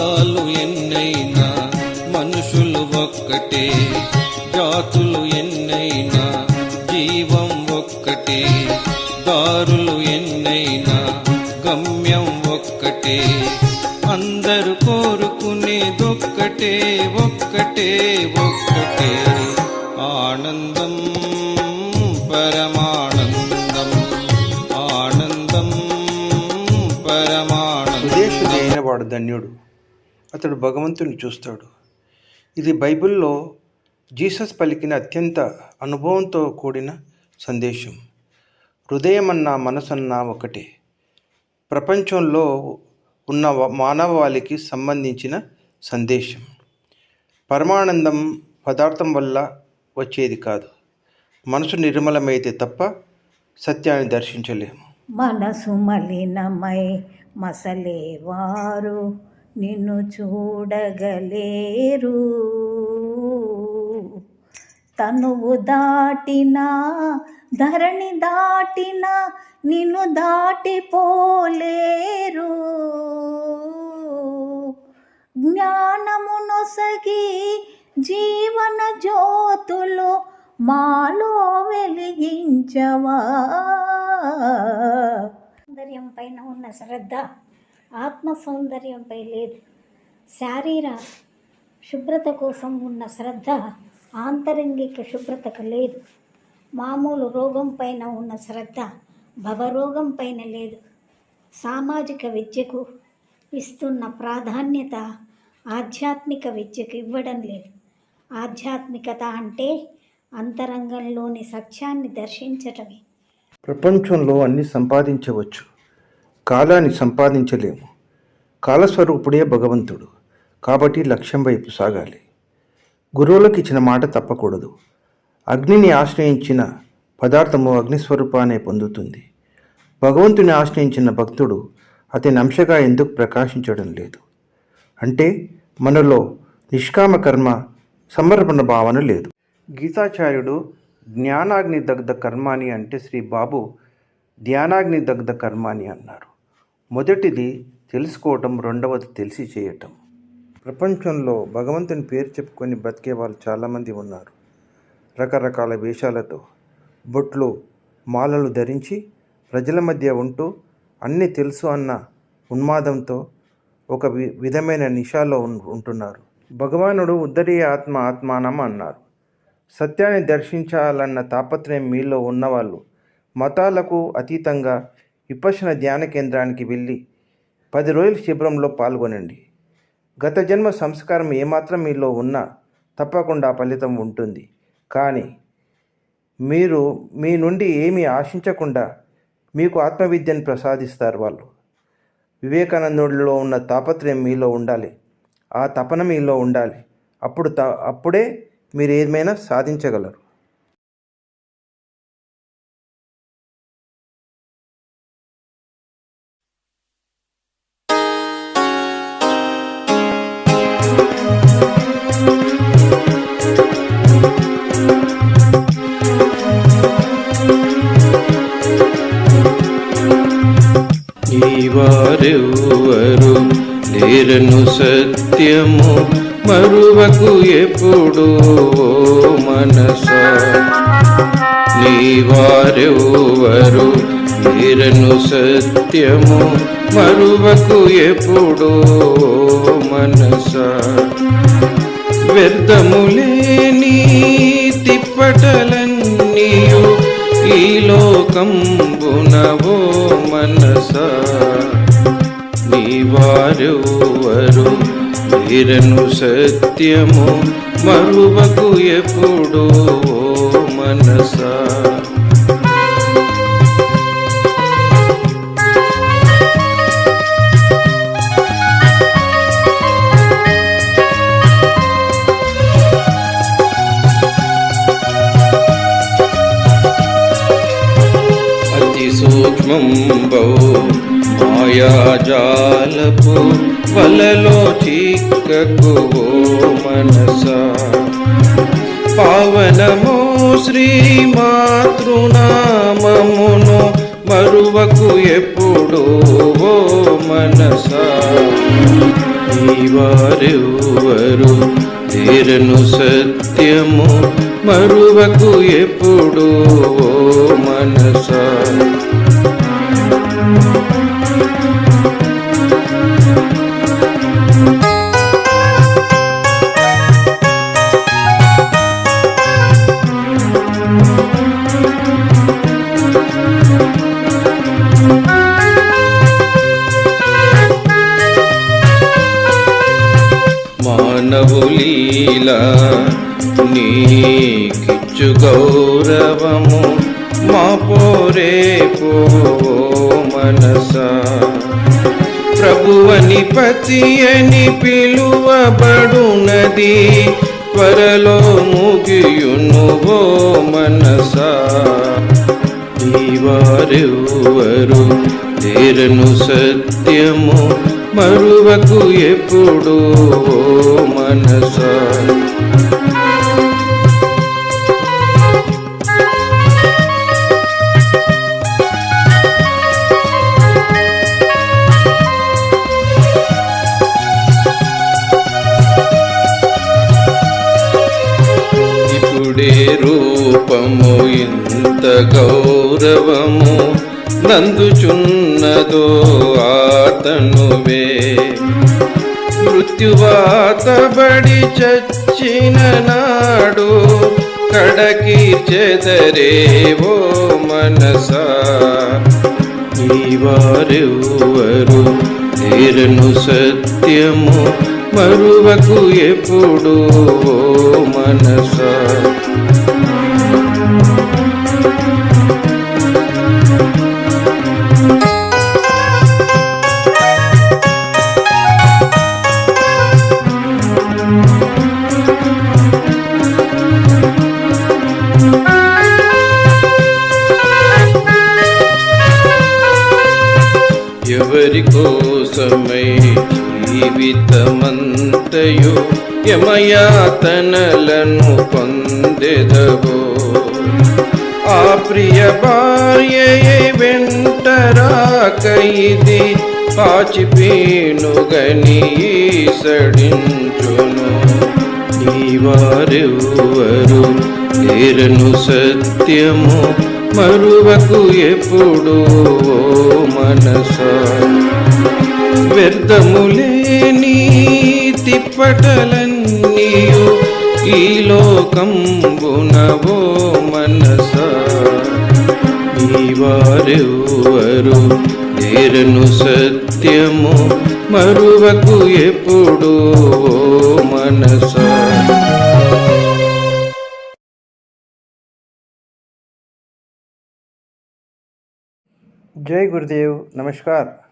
జాతులు ఎన్నైనా మనుషులు ఒక్కటే జాతులు ఎన్నైనా జీవం ఒక్కటే దారులు ఎన్నైనా గమ్యం ఒక్కటే. అందరు కోరుకునేదొక్కటే ఒక్కటే ఒక్కటే. ఆనందం పరమానందం. ఆనందం పరమానందం. వాడు ధన్యుడు. అతడు భగవంతుని చూస్తాడు. ఇది బైబిల్లో జీసస్ పలికిన అత్యంత అనుభవంతో కూడిన సందేశం. హృదయమన్నా మనసన్నా ఒకటే. ప్రపంచంలో ఉన్న మానవాళికి సంబంధించిన సందేశం. పరమానందం పదార్థం వల్ల వచ్చేది కాదు. మనసు నిర్మలమైతే తప్ప సత్యాన్ని దర్శించలేము. మనసు మలినమై మసలేవారు. నిన్ను చూడగలేరు. తనువు దాటిన ధరణి దాటిన నిన్ను దాటిపోలేరు. జ్ఞానమునొసగి జీవన జ్యోతులు మాలో వెలిగించవా? సౌందర్యం పైన ఉన్న శ్రద్ధ ఆత్మ సౌందర్యంపై లేదు. శారీర శుభ్రత కోసం ఉన్న శ్రద్ధ ఆంతరంగిక శుభ్రతకు లేదు. మామూలు రోగం పైన ఉన్న శ్రద్ధ భవరోగం పైన లేదు. సామాజిక విద్యకు ఇస్తున్న ప్రాధాన్యత ఆధ్యాత్మిక విద్యకు ఇవ్వడం లేదు. ఆధ్యాత్మికత అంటే అంతరంగంలోని సత్యాన్ని దర్శించటమే. ప్రపంచంలో అన్ని సంపాదించవచ్చు. కాలాన్ని సంపాదించలేము. కాలస్వరూపుడే భగవంతుడు. కాబట్టి లక్ష్యం వైపు సాగాలి. గురువులకు ఇచ్చిన మాట తప్పకూడదు. అగ్నిని ఆశ్రయించిన పదార్థము అగ్నిస్వరూపానే పొందుతుంది. భగవంతుని ఆశ్రయించిన భక్తుడు అతని అంశగా ఎందుకు ప్రకాశించడం లేదు? అంటే మనలో నిష్కామ కర్మ సమర్పణ భావన లేదు. గీతాచార్యుడు జ్ఞానాగ్ని దగ్ధ కర్మాని అంటే శ్రీ బాబు ధ్యానాగ్ని దగ్ధ కర్మాని అన్నారు. మొదటిది తెలుసుకోవటం రెండవది తెలిసి చేయటం. ప్రపంచంలో భగవంతుని పేరు చెప్పుకొని బతికే వాళ్ళు చాలామంది ఉన్నారు. రకరకాల వేషాలతో బొట్లు మాలలు ధరించి ప్రజల మధ్య ఉంటూ అన్నీ తెలుసు అన్న ఉన్మాదంతో ఒక వి విధమైన నిషాలో ఉంటున్నారు. భగవానుడు ఉద్దరీయ ఆత్మ ఆత్మానం అన్నారు. సత్యాన్ని దర్శించాలన్న తాపత్రయం మీలో ఉన్నవాళ్ళు మతాలకు అతీతంగా విపశన ధ్యాన కేంద్రానికి వెళ్ళి పది రోజుల శిబిరంలో పాల్గొనండి. గత జన్మ సంస్కారం ఏమాత్రం మీలో ఉన్నా తప్పకుండా ఫలితం ఉంటుంది. కానీ మీరు మీ నుండి ఏమీ ఆశించకుండా మీకు ఆత్మవిద్యను ప్రసాదిస్తారు వాళ్ళు. వివేకానందుడిలో ఉన్న తాపత్రయం మీలో ఉండాలి. ఆ తపన మీలో ఉండాలి. అప్పుడు త అప్పుడే మీరు ఏమైనా సాధించగలరు. వారెవ్వరు నేరను సత్యము మరువకు ఎప్పుడు ఓ నీవారెవరు నేరను సత్యము మరువకు ఎప్పుడు ఓ వ్యర్థములేని తిప్పటలన్నీయు ఈ లోకంబునవో మనస. నీ వారెవరు వీరను సత్యము మరువకు ఎప్పుడు ఓ మనసా. అతి సూక్ష్మం బౌ మాయాజాలపు వలలో చిక్కకు ఓ మనస. పావనము శ్రీ మాతృనామమును మరువకు ఎప్పుడు ఓ మనస. ఈ వారెవ్వరు తీరను సత్యము మరువకు ఎప్పుడు ఓ మనస. మానవులీలా నీకిచ్చు గౌరవము మా పోరే పో మనసా. ప్రభువని పతి అని పిలువబడునది. త్వరలో ముగియును ఓ మనసా. ఈ వారెవ్వరు తీరను సత్యము మరువకు ఎప్పుడు ఓ మనసా. గౌరవము ఇంత గౌరవము నందుచున్నదో ఆతనువే మృత్యువాతబడి చచ్చిన నాడు కడకి చెదరేవో మనసా. ఈ వారెవ్వరు తీరను సత్యము మరువకు ఎప్పుడు మనసా. ఎవరి కోసమై జీవితమంతయు యమయాతనలను పొందెదవో? ఆ ప్రియ భార్యయే వెంటరాకైది పాచిపీనుగని సడించును ఈ వారెవ్వరు తీరను సత్యము మరువకు ఎప్పుడు ఓ వ్యర్థములేని తిప్పటలన్నీయు ఈ లోకంబునవో మనస. ఈ వారెవ్వరు నేరను సత్యము మరువకు ఎప్పుడు ఓ మనసా. जय गुरुदेव नमस्कार।